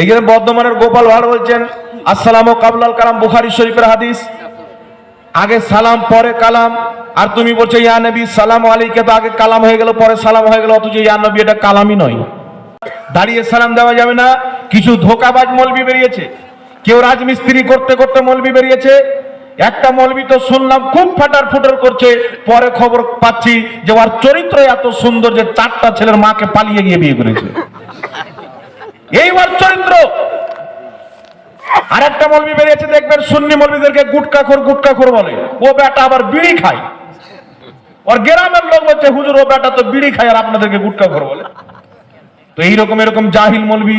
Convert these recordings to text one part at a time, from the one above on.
এখানে বর্ধমানের গোপাল ভাড় বলছেন, আসসালামু কাবলাল কালাম, বুখারি শরীফের হাদিস। আগে সালাম, পরে কালাম। আর তুমি বলছো, ইয়া নবী, সালাম আলাইকে। তো আগে কালাম হয়ে গেল, পরে সালাম হয়ে গেল, অথচ ইয়া নবী এটা কালামই নয়। দাঁড়িয়ে সালাম দেওয়া যাবে না। কিছু ধোকাবাজ মলবি বেরিয়েছে। কেউ রাজমিস্ত্রি করতে করতে মলবি বেরিয়েছে। একটা মলবি তো শুনলাম, খুব ফাটার ফুটার করছে। পরে খবর পাচ্ছি যে, ওর চরিত্র এত সুন্দর যে, চারটা ছেলের মাকে পালিয়ে গিয়ে বিয়ে করেছে। এই ওর চরিত্র আর একটা মলবি বেরিয়েছে, দেখবেন সুন্নি মলবিদেরকে গুটকা খোর গুটকা খোর বলে। ও বেটা আবার বিড়ি খায়। ওর গ্রামের লোক বলছে, হুজুর, ও বেটা তো বিড়ি খায় আর আপনাদেরকে গুটকা খোর বলে। তো এইরকম, এরকম জাহিল মলবি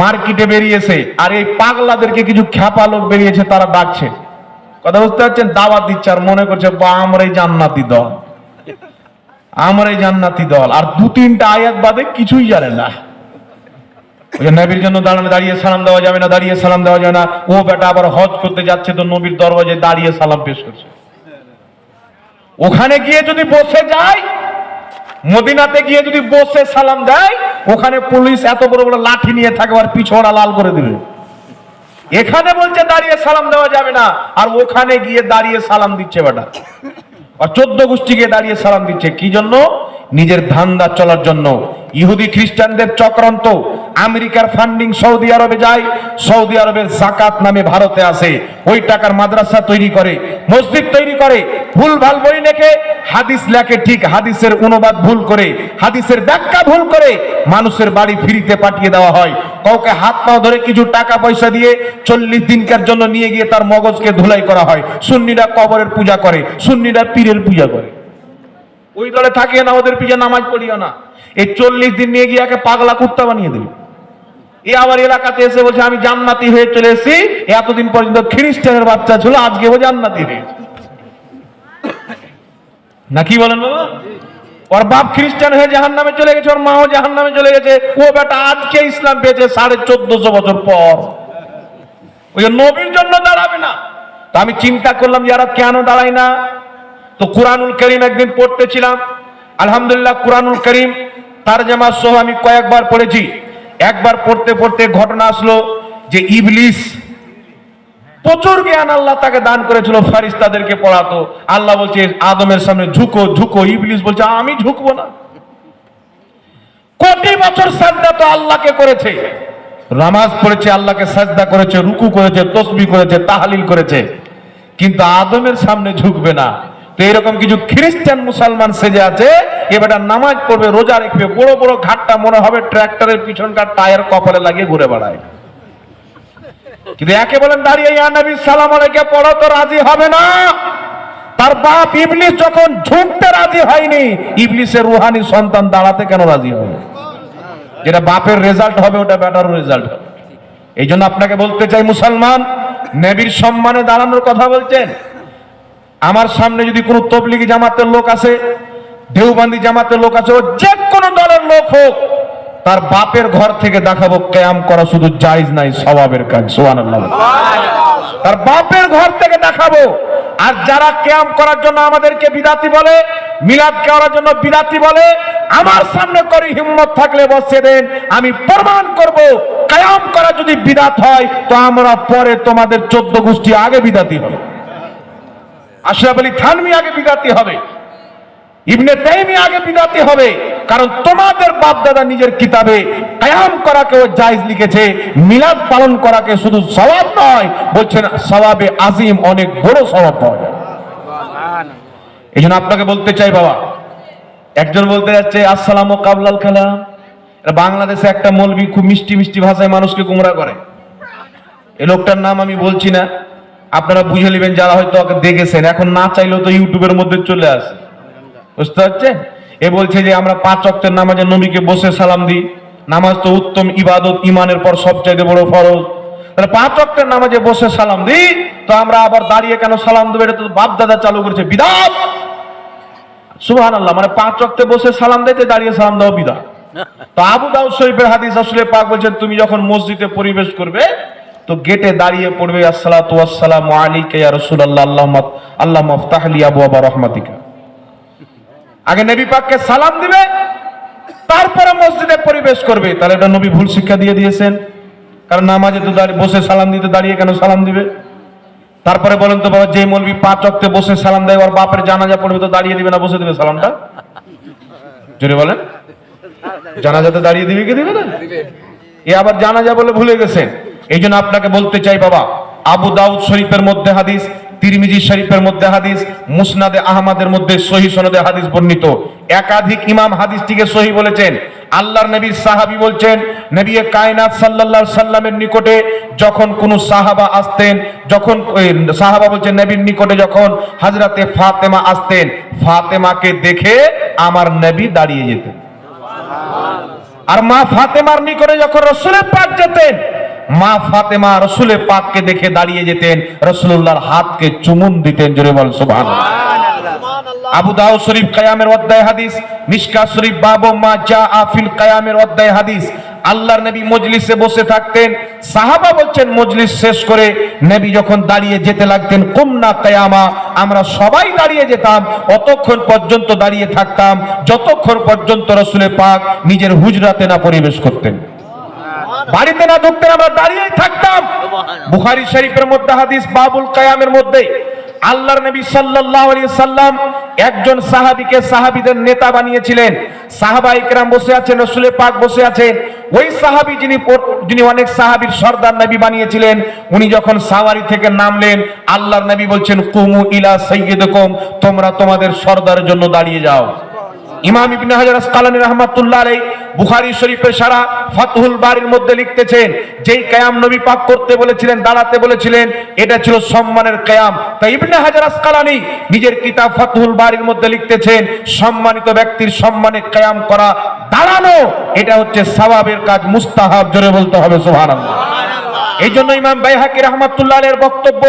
মার্কেটে বেরিয়েছে, আর এই পাগলাদেরকে কিছু খ্যাপা লোক বেরিয়েছে, তারা ডাকছে। কথা বুঝতে পারছেন? দাওয়াত দিচ্ছে আর মনে করছে, বা আমরাই জান্নাতি দল। আমরাই জান্নাতি দল। আর দু তিনটা আয়াত বাদে কিছুই জানে না। ওই নবীর জন্য দাঁড়ানো, দাঁড়িয়ে সালাম দেওয়া যাবে না, দাঁড়িয়ে সালাম দেওয়া যাবে না। ও বেটা আবার হজ করতে যাচ্ছে তো নবীর দরওয়াজায় দাঁড়িয়ে সালাম পেশ করছে। ওখানে গিয়ে যদি বসে যায়, মদিনাতে গিয়ে যদি বসে সালাম দেয়, ওখানে পুলিশ এত বড় বড় লাঠি নিয়ে থাকে আর পিছড়া লাল করে দিবে। এখানে বলছে দাঁড়িয়ে সালাম দেওয়া যাবে না, আর ওখানে গিয়ে দাঁড়িয়ে সালাম দিচ্ছে বেটা। আর চোদ্দ গোষ্ঠী গিয়ে দাঁড়িয়ে সালাম দিচ্ছে। কি জন্য? নিজের ধান্দা চলার জন্য। ইহুদি খ্রিস্টানদের চক্রান্ত, আমেরিকার ফান্ডিং সৌদি আরবে যায়, সৌদি আরবের জাকাত নামে ভারতে আসে। ওই টাকার মাদ্রাসা তৈরি করে, মসজিদ তৈরি করে ভুল ভালো বই লেখে, হাদিস লেখে, ঠিক হাদিসের অনুবাদ ভুল করে, হাদিসের ব্যাখ্যা ভুল করে মানুষের বাড়ি ফিরিতে পাঠিয়ে দেওয়া হয়। কাউকে হাত পাও ধরে কিছু টাকা পয়সা দিয়ে চল্লিশ দিনকার জন্য নিয়ে গিয়ে তার মগজকে ধুলাই করা হয়। সুন্নিরা কবরের পূজা করে, সুন্নিরা পীরের পূজা করে। ওই দলে থাকে না, ওদের পিছে নামাজ পড়িও না। এই চল্লিশ দিন নিয়ে গিয়ে একে পাগলা কুত্তা বানিয়ে দেবে এ আবার এলাকাতে এসে বলছে, আমি জান্নাতি হয়ে চলে এসেছি। এতদিন পর্যন্ত খ্রিস্টানের বাচ্চা ছিল, আজকে ও জান্নাতি হয়েছে না কি বলেন বাবা? ওর বাপ খ্রিস্টান হয়ে জাহান নামে চলে গেছে, ওর মাও জাহান নামে চলে গেছে। ও বেটা আজকে ইসলাম পেয়েছে সাড়ে চোদ্দশো বছর পর। ওই নবীর জন্য দাঁড়াবে না। তো আমি চিন্তা করলাম যারা কেন দাঁড়ায় না? তো কুরআনুল করিম একদিন পড়তেছিলাম। আলহামদুলিল্লাহ কুরআনুল করিম তার জামা সহ আমি কয়েকবার পড়েছি। একবার পড়তে পড়তে ঘটনা আসলো যে ইবলিস প্রচুর জ্ঞান আল্লাহ তাকে দান করেছিল ফারিস্তাদেরকে পড়াতো। আল্লাহ বলছে, আদমের সামনে ঝুঁকো ঝুঁকো। ইবলিস বলছে, আমি ঝুঁকবো না। কোটি বছর সাজদা তো আল্লাহকে করেছে। নামাজ পড়েছে, আল্লাহকে সাজদা করেছে, রুকু করেছে, তসবি করেছে, তাহালিল করেছে। কিন্তু আদমের সামনে ঝুঁকবে না। তো এরকম কিছু খ্রিস্টান মুসলমান সেজে আছে এবার নামাজ পড়বে, রোজা রাখবে, বড় বড় ঘাটটা মনে হবে ট্র্যাক্টরের পিছনকার টায়ার কপালে লাগিয়ে ঘুরে বেড়ায়। কিন্তু একে বলেন, দাঁড়িয়ে, ইয়া নবী, সালাম আলাইকে পড়ো তো রাজি হবে না। তার বাপ ইবলিস যখন ঝুঁকতে রাজি হয়নি, ইবলিসের রুহানি সন্তান দাঁড়াতে কেন রাজি হবে? যেটা বাপের রেজাল্ট হবে, ওটা বেটার রেজাল্ট হবে। এই জন্য আপনাকে বলতে চাই, মুসলমান, নেবির সম্মানে দাঁড়ানোর কথা বলছেন। আমার সামনে যদি কোনো তবলিগি জামাতের লোক আছে দেওবান্দি জামাতের লোক আছে যে কোনো দলের লোক হোক, তার বাপের ঘর থেকে দেখাবো, ক্যাম করা শুধু জায়েজ নাই স্বভাবের কাজ সোহান তার বাপের ঘর থেকে দেখাবো। আর যারা ক্যাম্প করার জন্য আমাদেরকে বিদাতি বলে, মিলাদ করার জন্য বিদাতি বলে, আমার সামনে করে হিম্মত থাকলে বসে দেন, আমি প্রমাণ করব, কায়াম করা যদি বিদাত হয়, তো আমরা পরে তোমাদের চোদ্দ গোষ্ঠী আগে বিদাতি হবে। আশরাফ আলী থানমি আগে বিদাতি হবে। ইবনে তাইমি আগে বিদাতি হবে। কারণ তোমাদের বাপ দাদা নিজের কিতাবে কায়াম করাকেও জায়েজ লিখেছে, মিলাদ পালন করাকে শুধু সওয়াব নয়, বলছেন সওয়াবে আজিম অনেক বড় সওয়াব পাওয়া যায়। এই জন্য আপনাকে বলতে চাই বাবা, একজন বলতে যাচ্ছে, আসসালামু কাবলাল কালাম। এটা বাংলাদেশে একটা মৌলবি খুব মিষ্টি মিষ্টি ভাষায় মানুষকে গুমরা করে। এই লোকটার নাম আমি বলছি না। আপনারা বুঝে নেবেন যারা হয়তো দেখেছেন। এখন না চাইলেও তো ইউটিউবের মধ্যে চলে আসে। বুঝতে পারছে এ বলছে যে, আমরা পাঁচ অক্টের নামাজে নবীকে বসে সালাম দিই। নামাজ তো উত্তম, ইবাদত ইমানের পর সবচাইতে বড় ফরজ। তাহলে পাঁচ অক্টের নামাজে বসে সালাম দিই, তো আমরা আবার দাঁড়িয়ে কেন সালাম দেবো? এটা তো বাপ দাদা চালু করেছে। বিদাত! সুবহান আল্লাহ মানে পাঁচ অক্টে বসে সালাম দিতে, দাঁড়িয়ে সালাম দাও বিদাত। তো আবু দাউদ শরীফের হাদিস আসলে পাক বলছেন, তুমি যখন মসজিদে পরিবেশ করবে তো গেটে দাঁড়িয়ে পড়বে, আসসালাতু ওয়াসসালামু আলাইকা ইয়া রাসূলুল্লাহ আল্লাহুম্মা আল্লাহ মাফতাহ লি আবওয়াবা রাহমাতিকা। আগে নবী পাককে সালাম দিবে, তারপরে মসজিদে পরিবেশ করবে। তাহলে এটা নবী ভুল শিক্ষা দিয়ে দিয়েছেন। কারণ নামাজে তো দাঁড়িয়ে, বসে সালাম দিতে দাঁড়িয়ে কেন সালাম দিবে? তারপরে বলেন তো বাবা যে মলবি পাঁচ অক্টে বসে সালাম দেয়, ওর বাপের জানাজা পড়বে তো দাঁড়িয়ে দিবে না, বসে দিবে সালামটা? জোরে বলেন। জানাজাতে দাঁড়িয়ে দিবে কি দিবে না? এ আবার জানাজা বলে ভুলে গেছেন। এই জন্য আপনাকে বলতে চাই, বাবা, আবু দাউদ শরীফের মধ্যে হাদিস, তিরমিজি শরীফের মধ্যে হাদিস, মুসনাদে আহমদের মধ্যে সহি সনদে হাদিস বর্ণিত। একাধিক ইমাম হাদিসটিকে সহি বলেছেন। আল্লাহর নবীর সাহাবী বলছেন, নবী কায়নাত সাল্লাল্লাহু সাল্লামের নিকটে যখন কোন সাহাবা আসতেন, যখন সাহাবা বলছেন, নবীর নিকটে যখন হাজরাতে ফাতেমা আসতেন, ফাতেমাকে দেখে আমার নবী দাঁড়িয়ে যেতেন। আর মা ফাতেমার নিকটে যখন রসুলের পাক যেতেন মা ফাতেমা রসুলের পাককে দেখে দাঁড়িয়ে যেতেন রসুল্লাহর হাতকে চুমুন দিতেন জোরে বল সুবহানাল্লাহ। আবু দাউদ শরীফ কায়ামের অধ্যায় হাদিস মিশকা শরীফ বাবু মা জা আফিল কায়ামের অধ্যায় হাদিস। আল্লাহর নবী মজলিসে বসে থাকতেন সাহাবা বলছেন মজলিস শেষ করে নবী যখন দাঁড়িয়ে যেতে লাগতেন কুমনা কায়ামা আমরা সবাই দাঁড়িয়ে যেতাম অতক্ষণ পর্যন্ত দাঁড়িয়ে থাকতাম যতক্ষণ পর্যন্ত রসুলের পাক নিজের হুজরাতে না পরিবেশ করতেন। বাড়িতে না ঢুকতেন আমরা দাঁড়িয়েই থাকতাম। বুখারী শরীফের মধ্যে হাদিস, বাবুল কায়ামের মধ্যে। আল্লাহর নবী সাল্লাল্লাহু আলাইহি সাল্লাম একজন সাহাবীকে সাহাবীদের নেতা বানিয়েছিলেন। সাহাবা ইকরাম বসে আছেন, রাসূলের পাক বসে আছেন। ওই সাহাবী যিনি যিনি অনেক সাহাবীর সর্দার নবী বানিয়েছিলেন, উনি যখন সাওয়ারি থেকে নামলেন, আল্লাহর নবী বলছেন, কুমু ইলা সাইয়্যিদিকুম, তোমরা তোমাদের সর্দারের জন্য দাঁড়িয়ে যাও। ইমাম ইবনে হাজার আসকালানী রহমাতুল্লাহ আলাই বুখারী শরীফে সারা ফাতহুল বাড়ির মধ্যে লিখতেছেন, যেই কায়াম নবী পাক করতে বলেছিলেন, দাঁড়াতে বলেছিলেন, এটা ছিল সম্মানের কায়াম তাই ইবনে হাজার আসকালানী নিজের কিতাব ফাতহুল বাড়ির মধ্যে লিখতেছেন, সম্মানিত ব্যক্তির সম্মানে কায়াম করা দাঁড়ানো, এটা হচ্ছে সওয়াবের কাজ, মুস্তাহাব, জোরে বলতে হবে, সুবহানাল্লাহ। এই জন্য ইমাম বাইহাকি রহমাতুল্লাহ এর বক্তব্য,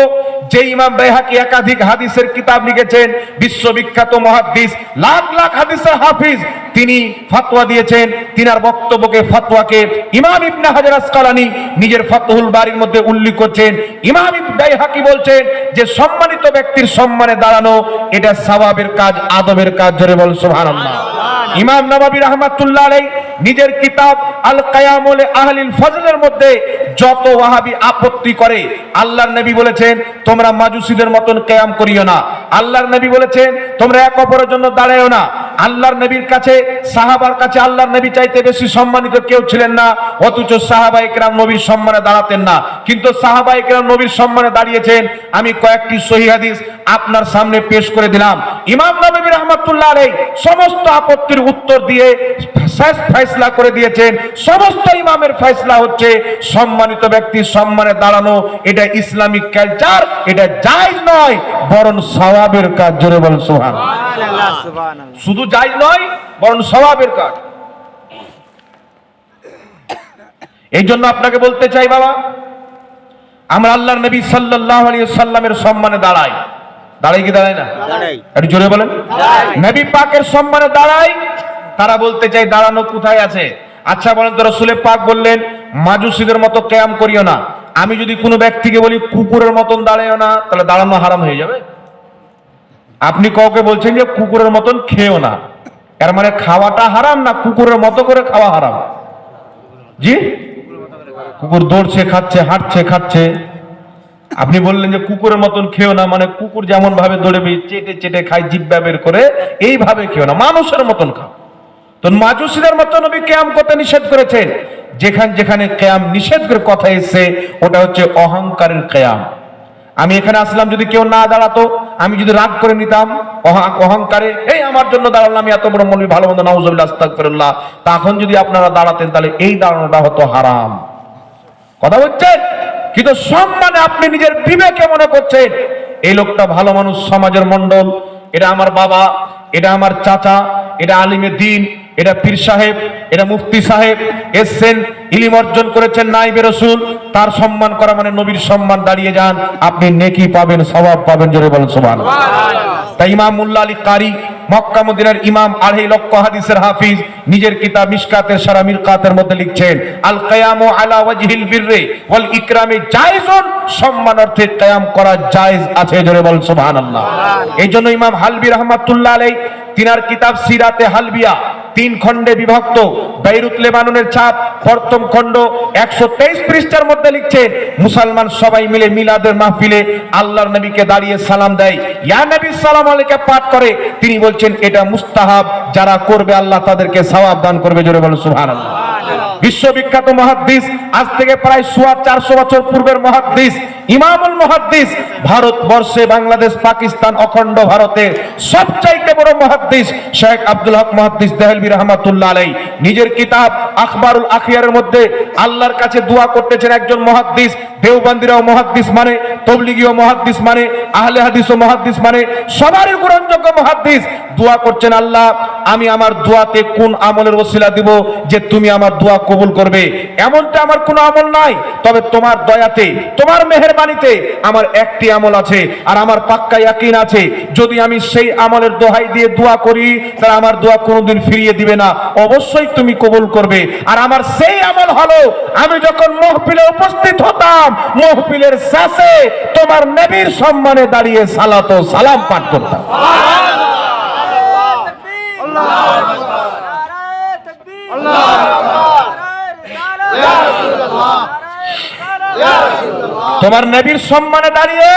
যে ইমাম বাইহাকি একাধিক হাদিসের কিতাব লিখেছেন, বিশ্ববিখ্যাত মহাদ্দিস, লাখ লাখ হাদিসের হাফিজ, তিনি ফতোয়া দিয়েছেন, তিনার বক্তব্যকে, ফতোয়াকে ইমাম ইবনে হাজার আসকালানি নিজের ফতহুল বাড়ির মধ্যে উল্লেখ করছেন। ইমাম ইবনে বাইহাকি বলছেন যে, সম্মানিত ব্যক্তির সম্মানে দাঁড়ানো, এটা সওয়াবের কাজ, আদবের কাজ ধরে বল সুবহানাল্লাহ। ইমাম নবাবী রহমাতুল্লাহ আলাই নিজের কিতাব আল কায়ামলে আহলিল ফজলের মধ্যে যত ওয়াহাবি আপত্তি করে, আল্লাহর নবী বলেছেন, তোমরা মাজুসিদের মতন কেয়াম করিও না। আল্লাহর নবী বলেছেন, তোমরা এক অপরের জন্য দাঁড়ায়ও না। আল্লাহর নবীর কাছে, সাহাবার কাছে আল্লাহর নবী চাইতে বেশি সম্মানিত কেউ ছিলেন না, অথচ সাহাবা একরাম নবীর সম্মানে দাঁড়াতেন না। কিন্তু সাহাবা একরাম নবীর সম্মানে দাঁড়িয়েছেন, আমি কয়েকটি সহি হাদিস আপনার সামনে পেশ করে দিলাম। ইমাম নবী রহমাতুল্লাহ আলাই সমস্ত আপত্তির উত্তর দিয়ে শেষ ফয়সলা করে দিয়েছেন। সমস্ত ইমামের ফয়সলা হচ্ছে সম্মানিত ব্যক্তির সম্মানে দাঁড়ানো। এটা ইসলামিক কালচার এটা জায়জ নয় বরং সওয়াবের কাজ। জোরে বল সোহান শুধু জায়জ নয় বরং সওয়াবের কাজ। এই জন্য আপনাকে বলতে চাই বাবা আমরা আল্লাহর নবী সাল্লাল্লাহু আলাইহি সাল্লামের সম্মানে দাঁড়াই। দাঁড়াই কি দাঁড়াই না? একটু জোরে বলেন। নবী পাকের সম্মানে দাঁড়াই তারা বলতে চাই দাঁড়ানো কোথায় আছে? আচ্ছা বলেন তো, রসুলের পাক বললেন মাজুসিদের মতো ক্যাম করিও না। আমি যদি কোনো ব্যক্তিকে বলি, কুকুরের মতন দাঁড়াইও না, তাহলে দাঁড়ানো হারাম হয়ে যাবে। আপনি কাউকে বলছেন যে, কুকুরের মতন খেও না। এর মানে খাওয়াটা হারাম না, কুকুরের মতো করে খাওয়া হারাম। জি? কুকুর দৌড়ছে, খাচ্ছে, হাঁটছে, খাচ্ছে। আপনি বললেন যে, কুকুরের মতন খেও না। মানে কুকুর যেমন ভাবে দৌড়বে চেটে চেটে খায়, জিব্বা বের করে, এইভাবে খেও না। মানুষের মতন খাও তো মাজুসিদের মতো নবী ক্যাম করতে নিষেধ করেছেন। যেখানে যেখানে ক্যাম নিষেধ করে কথা এসছে, ওটা হচ্ছে অহংকারের ক্যাম। আমি এখানে আসলাম যদি কেউ না দাঁড়াতো, আমি যদি রাগ করে নিতাম, অহা- অহংকারে এই আমার জন্য দাঁড়ালাম আমি এত বড় মৌলবী, ভালো মন্দ আস্তাগফিরুল্লাহ। তখন যদি আপনারা দাঁড়াতেন, তাহলে এই দাঁড়ানোটা হতো হারাম। কথা বলছেন? কিন্তু সম্মানে আপনি নিজের বিবেকে মনে করছেন, এই লোকটা ভালো মানুষ, সমাজের মন্ডল এটা আমার বাবা, এটা আমার চাচা, এটা আলিমে দিন এটা পীর সাহেব এটা মুফতি সাহেব এসছেন ইলিম অর্জন করেছেন নাইবে রসুল তার সম্মান করা মানে নবীর সম্মান দাঁড়িয়ে যান আপনি নেকি পাবেন স্বভাব পাবেন জোরে বলেন সোমান তাই ইমাম মুল্লা আলী কারি মক্কা মদিনার ইমাম আড়াই লক্ষ হাদিসের হাফিজ নিজের কিতাব মিশকাতের সারা মিরকাতের মধ্যে লিখছেন আল কায়ামু আলা ওয়াজহিল বিররে ওয়াল ইকরামে জায়েজুন সম্মান অর্থে কায়াম করা জায়েজ আছে জোরে বল সুবহানাল্লাহ। এই জন্য ইমাম হালবি রহমাতুল্লাহ তিনার কিতাব সিরাতে হালবিয়া তিন খণ্ডে বিভক্ত। বেইরুত লেবাননের ছাপ প্রথম খণ্ড একশো তেইশ পৃষ্ঠার মধ্যে লিখছেন মুসলমান সবাই মিলে মিলাদের মাহফিলে আল্লাহর নবীকে দাঁড়িয়ে সালাম দেয়। ইয়া নবী সালাম আলাইকে পাঠ করে। তিনি বলছেন এটা মুস্তাহাব যারা করবে আল্লাহ তাদেরকে সওয়াব দান করবে। জোরে বলুন সুবহানাল্লাহ। বিশ্ববিখ্যাত মহাদ্দিস আজ থেকে প্রায় সোয়া চারশো বছর পূর্বের মহাদ্দিস ইমামুল মহাদ্দিস, ভারতবর্ষে বাংলাদেশ, পাকিস্তান অখণ্ড ভারতে সবচাইতে বড় মহাদ্দিস শেখ আব্দুল হক মহাদ্দিস দেহলবি রহমাতুল্লাহ আলাই নিজের কিতাব আখবারুল আখিয়ারের মধ্যে আল্লাহর কাছে দোয়া করতেছেন একজন মহাদ্দিস, দেওবন্দিরাও মহাদ্দিস মানে তবলিগীয় মহাদ্দিস মানে আহলে হাদিস ও মহাদ্দিস মানে সবারই গ্রহণযোগ্য মহাদ্দিস। দোয়া করছেন, আল্লাহ, আমি আমার দোয়াতে কোন আমলের ওসিলা দিব যে তুমি আমার দোয়া কবুল করবে? এমনটা আমার কোনো আমল নাই, তবে তোমার দয়াতে, তোমার মেহেরবানিতে আমার একটি আমল আছে আর আমার পাক্কা ইয়াকিন আছে যদি আমি সেই আমলের দোহাই দিয়ে দোয়া করি তাহলে আমার দোয়া কোনোদিন ফিরিয়ে দিবে না অবশ্যই তুমি কবুল করবে আর আমার সেই আমল হলো আমি যখন মহফিলে উপস্থিত হতাম মহফিলের শেষে তোমার নবীর সম্মানে দাঁড়িয়ে সালাত সালাম পাঠ করতাম তোমার নবীর সম্মানে দাঁড়িয়ে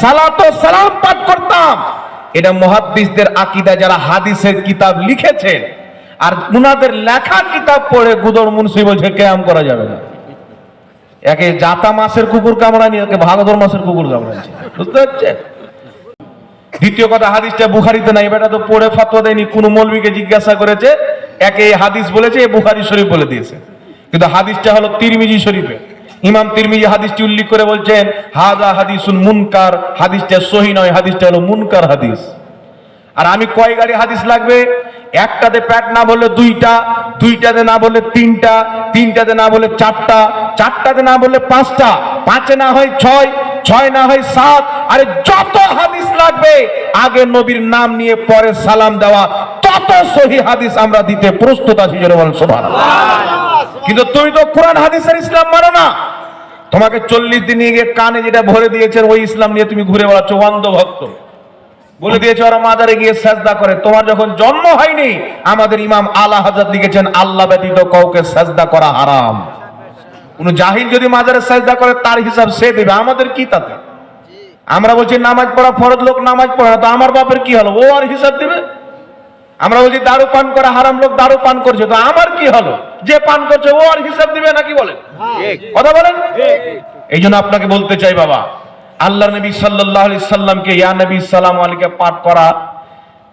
সালাত ও সালাম পাঠ করতাম। এটা মুহাদ্দিসদের আকীদা যারা হাদিসের কিতাব লিখেছেন আর উনাদের লেখা কিতাব পড়ে গুদর মুন্সি বলছে, কেয়াম করা যাবে না। একে জাতা মাসের কুকুর কামড়ানি, একে ভাগদর মাসের কুকুর কামড়াচ্ছে। বুঝতে পারছেন দ্বিতীয় কথা, হাদিসটা বুখারিতে নাই। বেটা তো পড়ে ফাতোয়া দেয়নি, কোন মৌলবীকে জিজ্ঞাসা করেছে, একে হাদিস বলেছে, এ বুখারি শরীফ বলে দিয়েছে। কিন্তু হাদিসটা হলো তিরমিজি শরীফে। ইমাম তিরমিজি হাদিসটি উল্লেখ করে বলছেন, হাদা হাদিসুন মুনকার, হাদিসটা সহি নয়, হাদিসটা হলো মুনকার হাদিস। আর আমি কয় গাড়ি হাদিস লাগবে? একটাতে প্যাট না বললে দুইটা, দুইটাতে না বললে তিনটা, তিনটাতে না বললে চারটা, চারটাতে না বললে পাঁচটা, পাঁচে না হয় ছয় ছয় না হয় সাত। আরে যত হাদিস লাগবে, আগে নবীর নাম নিয়ে পরে সালাম দেওয়া তত সহি হাদিস আমরা দিতে প্রস্তুত আছি বলেন সুবহানাল্লাহ। কিন্তু তুমি তো কোরআন হাদিসের ইসলাম মানো না। তোমাকে চল্লিশ দিন গিয়ে কানে যেটা ভরে দিয়েছেন, ওই ইসলাম নিয়ে তুমি ঘুরে বেড়াচ্ছ, অন্ধ ভক্ত। বলে দিয়েছে ওরা মাজারে গিয়ে সাজদা করে। তোমার যখন জন্ম হয়নি, আমাদের ইমাম আলা হাজার লিখেছেন, আল্লাহ ব্যতীত কাউকে সাজদা করা হারাম। কোন জাহিল যদি মাজারে সাজদা করে, তার হিসাব সে দেবে। আমাদের কি তাতে? আমরা বলছি, নামাজ পড়া ফরজ লোক, নামাজ পড়া তো আমার বাপের কি হলো? ও আর হিসাব দিবে? আমরা বলছি দারু পান করা হারাম লোক দারু পান করছে। তো আমার কি হলো? যে পান করছে ও আর হিসাব দিবে নাকি বলেন? কথা বলেন? এই জন্য আপনাকে বলতে চাই বাবা আল্লাহ নবী সাল্লাহ সাল্লামকে ইয়া নবী সালাম আলীকে পাঠ করা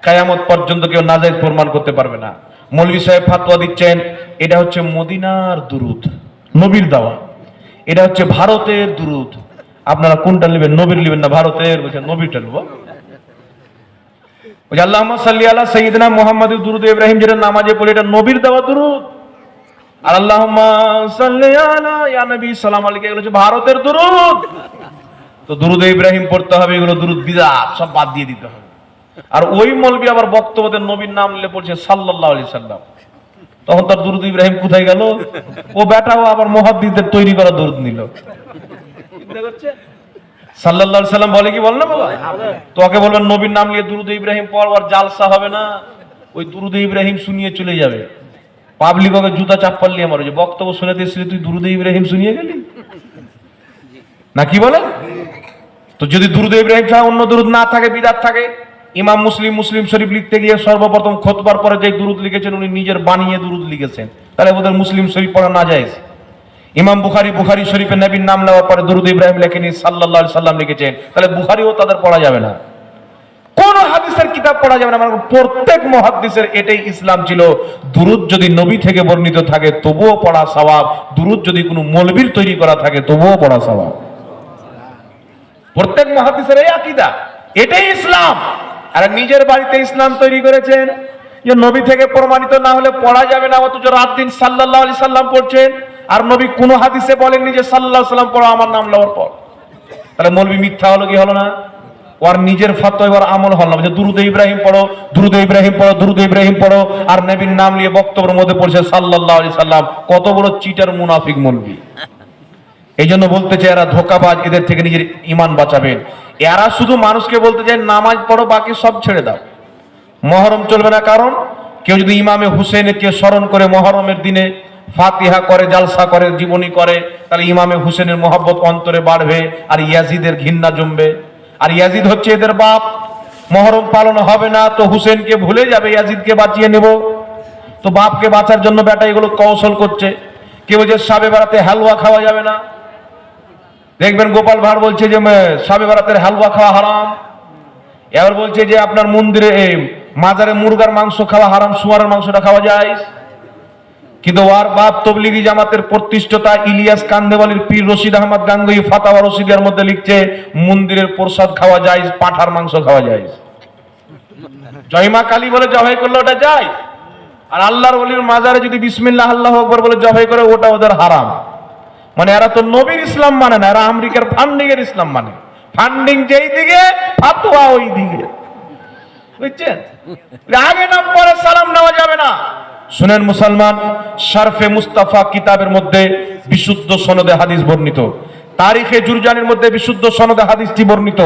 কায়ামত পর্যন্ত কেউ নাজাইজ প্রমাণ করতে পারবে না। মৌলভী সাহেব ফাতোয়া দিচ্ছেন এটা হচ্ছে মদিনার দুরুদ নবীর দাওয়া। এটা হচ্ছে ভারতের দুরুদ। আপনারা কোনটা নেবেন? নবীর নেবেন না ভারতের বলছেন নবীরটা নেব। ওই আল্লাহ সাল্লি আলা সঈদনা মোহাম্মদ দুরুদ ইব্রাহিম যেটা নামাজে পড়ে, এটা নবীর দেওয়া দুরুদ। আর আল্লাহ সাল্লি আলা, ইয়া নবী, সালাম আলাইকে হচ্ছে ভারতের দুরুদ। তো দুরুদ ইব্রাহিম পড়তে হবে, এগুলো দুরুদ বিদাত, সব বাদ দিয়ে দিতে হবে। আর ওই মলবি আবার বক্তব্যদের নবীর নাম নিলে পড়ছে, সাল্লাল্লাহু আলাইহি সাল্লাম। তখন তার দুরুদ ইব্রাহিম কোথায় গেল? ও বেটাও আবার মহাদ্দিসদের তৈরি করা দুরুদ নিল। সাল্লাল্লাহু আলাইহি সাল্লাম বলে কি বল না বাবা? তোকে বলবেন নবীর নাম নিয়ে দুরুদ ইব্রাহিম পড় আর জালসা হবে না। ওই দুরুদ ইব্রাহিম শুনিয়ে চলে যাবে। পাবলিক ওকে জুতা চাপ্পাল নিয়ে মারো যে বক্তব্য শুনে দিয়েছিলি তুই দুরুদ ইব্রাহিম শুনিয়ে গেলি? না কি বলে? তো যদি দুরুদ ইব্রাহিম ছাড়া অন্য দুরুদ না থাকে বিদাত থাকে ইমাম মুসলিম মুসলিম শরীফ লিখতে গিয়ে সর্বপ্রথম খোতবার পরে যে দুরুদ লিখেছেন উনি নিজের বানিয়ে দুরুদ লিখেছেন। তাহলে ওদের মুসলিম শরীফ পড়া না যায়। ইমাম বুখারি বুখারি শরীফে নবীর নাম নেওয়ার পরে দুরুদ ইব্রাহিম লেখেনি আলাইহি সাল্লাম লিখেছেন। তাহলে বুখারিও তাদের পড়া যাবে না। কোন হাদিসের কিতাব পড়া যাবে না মানে প্রত্যেক মহাদিসের এটাই ইসলাম ছিল। দুরুদ যদি নবী থেকে বর্ণিত থাকে, তবুও পড়া সওয়াব। দুরুদ যদি কোনো মৌলবীর তৈরি করা থাকে, তবুও পড়া সওয়াব। প্রত্যেক মহাদিসের এই আকীদা। এটাই ইসলাম। আর নিজের বাড়িতে ইসলাম তৈরি করেছেন, যে নবী থেকে প্রমাণিত না হলে পড়া যাবে না, অথচ রাত দিন সাল্লাল্লাহু আলাইহি সাল্লাম পড়ছেন। আর নবী কোনো হাদিসে বলেননি যে সাল্লাহ সাল্লাম পড়ো, আমার নাম নেওয়ার পর। তাহলে মৌলবী মিথ্যা হলো কি হলো না? ওর নিজের ফতোয়া এবার আমল হল না। যে দুরুদ ইব্রাহিম পড়ো, দুরুদ ইব্রাহিম পড়ো, দুরুদ ইব্রাহিম পড়ো। আর নবীর নাম নিয়ে বক্তব্যের মধ্যে পড়ছে সাল্লাল্লাহু আলি সাল্লাম কত বড় চিটার মুনাফিক মৌলবী। এই জন্য বলতে চাই এরা ধোকাবাজ, এদের থেকে নিজের ইমান বাঁচাবেন। এরা শুধু মানুষকে বলতে চায়, নামাজ পড়ো, বাকি সব ছেড়ে দাও। মহরম চলবে না, কারণ কেউ যদি ইমামে হুসেনকে স্মরণ করে মহরমের দিনে ফাতিহা করে, জালসা করে, জীবনী করে, তাহলে ইমামে হুসেনের মহব্বত অন্তরে বাড়বে, আর ইয়াজিদের ঘৃণা জমবে। আর ইয়াজিদ হচ্ছে এদের বাপ। মহরম পালন হবে না, তো হুসেনকে ভুলে যাবে, ইয়াজিদকে বাঁচিয়ে নেব। তো বাপকে বাঁচার জন্য বেটা এগুলো কৌশল করছে। কেউ যে সাবে বেড়াতে হালুয়া খাওয়া যাবে না। দেখবেন গোপাল ভাঁড় বলছে যে সাবে বেড়াতের হালুয়া খাওয়া হারাম। এবার বলছে যে, আপনার মন্দিরে মাজারে মুরগার মাংস খাওয়া হারাম শুয়ারের মাংসটা খাওয়া যায় কিন্তু ওয়ার বাপ তবলিগি জামাতের প্রতিষ্ঠতা ইলিয়াস কান্দেওয়ালির পীর রশিদ আহমদ গাঙ্গুই ফাতাওয়া রশিদের মধ্যে লিখছে, মন্দিরের প্রসাদ খাওয়া যায়, পাঠার মাংস খাওয়া যায়। জয়মা কালী বলে জবাই করলে ওটা যায়। আর আল্লাহর ওলির মাজারে যদি বিসমিল্লাহ আল্লাহ আকবর বলে জবাই করে, ওটা ওদের হারাম। মানে এরা তো নবীর ইসলাম মানে না, এরা আমেরিকার ফান্ডিং এর ইসলাম মানে। ফান্ডিং যেই দিকে, ফাতোয়া ওই দিকে। বুঝছেন? আগে নাম পরে সালাম নেওয়া যাবে না। শুনেন মুসলমান, শারফে মুস্তাফা কিতাবের মধ্যে বিশুদ্ধ সনদে হাদিস বর্ণিত। তারিখে জুরজানের মধ্যে বিশুদ্ধ সনদে হাদিসটি বর্ণিত।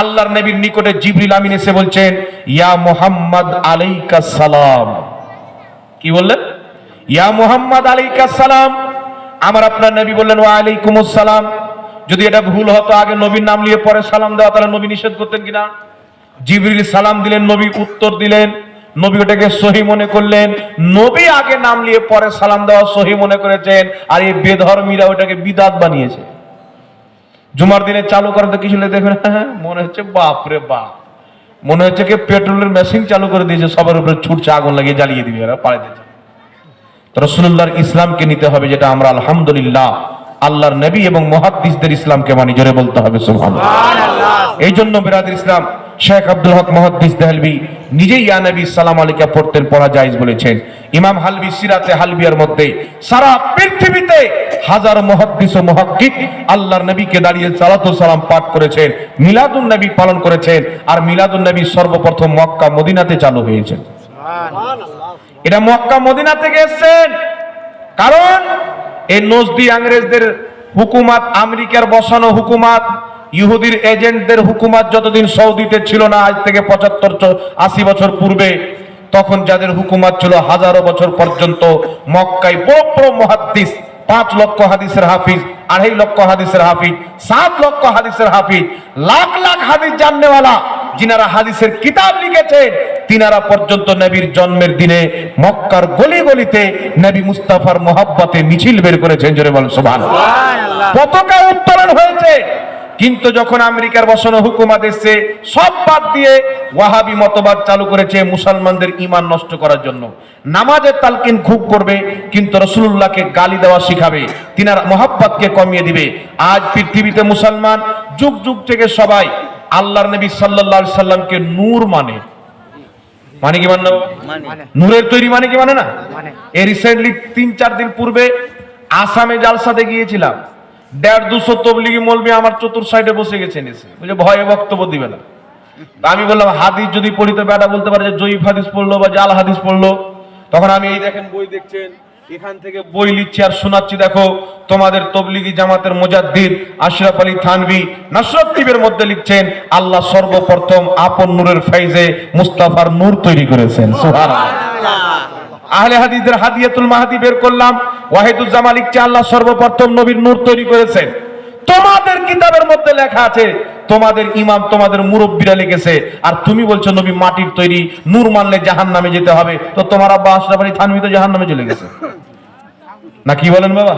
আল্লাহর নবীর নিকটে জিবরিল আমিন এসে বলছেন, ইয়া মোহাম্মদ আলাইকা সালাম। কি বললেন? ইয়া মোহাম্মদ আলাইকা সালাম। আমার আপনার নবী বললেন, ওয়া আলাইকুম সালাম। যদি এটা ভুল হতো, আগে নবীর নাম নিয়ে পরে সালাম দেওয়া, তাহলে নবী নিষেধ করতেন কিনা? জিবরিল সালাম দিলেন, নবী উত্তর দিলেন। নবী ওটাকে সহি মনে করলেন নবী আগে নাম নিয়ে পরে সালাম দেওয়া সহি মনে করেছেন আর এই বেধর্মীরা ওটাকে বিদাত বানিয়েছে। জুমার দিনে চালু করাতে কিছু দেখবেন হ্যাঁ মনে হচ্ছে বাপ রে বাপ। মনে হচ্ছে কি পেট্রোলের মেশিন চালু করে দিয়েছে সবার উপরে ছুটছে আগুন লাগিয়ে জ্বালিয়ে দিবে এরা পাড়ে দিয়েছে। তো রসুল্লাহর ইসলামকে নিতে হবে যেটা আমরা আলহামদুলিল্লাহ আল্লাহর নবী এবং মহাদ্দিসদের ইসলামকে মানি জোরে বলতে হবে সুবহানাল্লাহ। এই জন্য বিরাদের ইসলাম শেখ আব্দুল হক মহাদ্দিস দেহলবি নিজেই ইয়া নবী সালাম আলীকে পড়তেন পড়া জায়েজ বলেছেন। ইমাম হালবি সিরাতে হালবিয়ার মধ্যে সারা পৃথিবীতে হাজার মহাদ্দিস ও মহাক্কিক আল্লাহর নবীকে দাঁড়িয়ে সালাতু সালাম পাঠ করেছেন মিলাদুন নবী পালন করেছেন আর মিলাদুন নবী সর্বপ্রথম মক্কা মদিনাতে চালু হয়েছে। এটা মক্কা মদিনা থেকে এসছেন কারণ এই নজদি আংরেজদের হুকুমাত আমেরিকার বসানো হুকুমাত ইহুদির এজেন্টদের হুকুমাত যতদিন সৌদিতে ছিল না আজ থেকে পঁচাত্তর আশি বছর পূর্বে তখন যাদের হুকুমাত ছিল হাজারো বছর পর্যন্ত মক্কায় বড় বড় মহাদ্দিস পাঁচ লক্ষ হাদিসের হাফিজ আড়াই লক্ষ হাদিসের হাফিজ সাত লক্ষ হাদিসের হাফিজ লাখ লাখ হাদিস জাননেওয়ালা যিনারা হাদিসের কিতাব লিখেছেন তিনারা পর্যন্ত নবীর জন্মের দিনে মক্কার গলি গলিতে নবী মুস্তাফার মোহাব্বতে মিছিল বের করেছেন জোরে বলেন সুবহানাল্লাহ। পতাকা উত্তোলন হয়েছে। কিন্তু যখন আমেরিকার বসানো হুকুমাত এসছে সব বাদ দিয়ে ওয়াহাবি মতবাদ চালু করেছে মুসলমানদের ইমান নষ্ট করার জন্য। নামাজের তালকিন খুব করবে কিন্তু রসুল্লাহকে গালি দেওয়া শিখাবে তিনার মোহাব্বতকে কমিয়ে দিবে। আজ পৃথিবীতে মুসলমান যুগ যুগ থেকে সবাই আল্লাহর নবী সাল্লাল্লাহু সাল্লামকে নূর মানে। মানে কি মানে? নূরের তৈরি মানে কি মানে না? এই রিসেন্টলি তিন চার দিন পূর্বে আসামে জালসাতে গিয়েছিলাম। দেড় দুশো তবলিগি মলবি আমার চতুর সাইডে বসে গেছেন এসে বুঝে ভয়ে বক্তব্য দিবে না। আমি বললাম, হাদিস যদি পড়ি তো বেটা বলতে পারে যে জয়ীফ হাদিস পড়ল বা জাল হাদিস পড়ল, তখন আমি এই দেখেন বই দেখছেন, এখান থেকে বই লিখছি আর শোনাচ্ছি, দেখো, তোমাদের তবলিগি জামাতের মুজাদ্দিদ আশরাফ আলী থানভি নাসরত টিভের মধ্যে লিখছেন, আল্লাহ সর্বপ্রথম আপন নূরের ফাইজে মুস্তাফার নূর তৈরি করেছেন। সুবহানাল্লাহ। আহলে হাদিদের হাদিয়াতুল মাহাদি বের করলাম। ওয়াহিদুল জামালিক চা আল্লাহ সর্বপ্রথম নবীর নূর তৈরি করেছেন। তোমাদের কিতাবের মধ্যে লেখা আছে, তোমাদের ইমাম তোমাদের মুরব্বীরা লিখেছে, আর তুমি বলছো নবী মাটির তৈরি, নূর মানলে জাহান নামে যেতে হবে। তো তোমার আব্বা আশরাফ আলী থানভি তো জাহান নামে চলে গেছে। না কি বলেন বাবা?